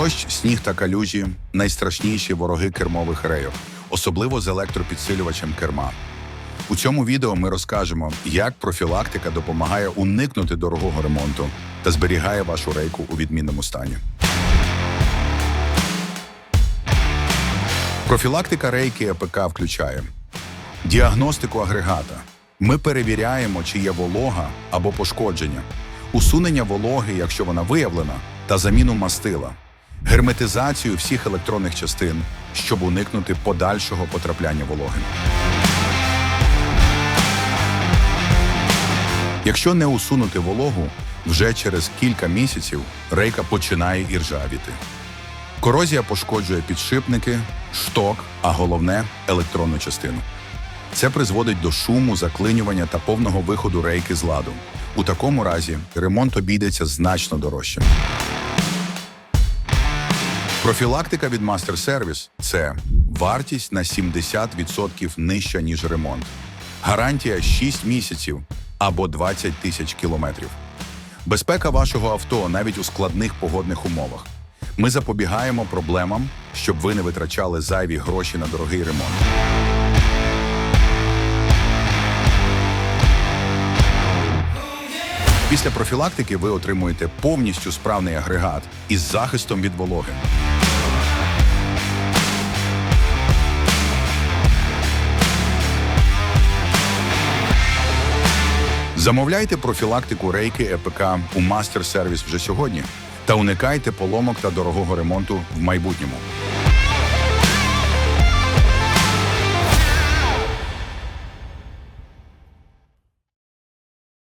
Дощ, сніг та калюжі найстрашніші вороги кермових рейок, особливо з електропідсилювачем керма. У цьому відео ми розкажемо, як профілактика допомагає уникнути дорогого ремонту та зберігає вашу рейку у відмінному стані. Профілактика рейки ЕПК включає діагностику агрегата. Ми перевіряємо, чи є волога або пошкодження, усунення вологи, якщо вона виявлена, та заміну мастила, герметизацію всіх електронних частин, щоб уникнути подальшого потрапляння вологи. Якщо не усунути вологу, вже через кілька місяців рейка починає іржавіти. Корозія пошкоджує підшипники, шток, а головне електронну частину. Це призводить до шуму, заклинювання та повного виходу рейки з ладу. У такому разі ремонт обійдеться значно дорожче. Профілактика від Master Service – це вартість на 70% нижча, ніж ремонт. Гарантія 6 місяців або 20 тисяч кілометрів. Безпека вашого авто навіть у складних погодних умовах. Ми запобігаємо проблемам, щоб ви не витрачали зайві гроші на дорогий ремонт. Після профілактики ви отримуєте повністю справний агрегат із захистом від вологи. Замовляйте профілактику рейки ЕПК у Мастер Сервіс вже сьогодні та уникайте поломок та дорогого ремонту в майбутньому.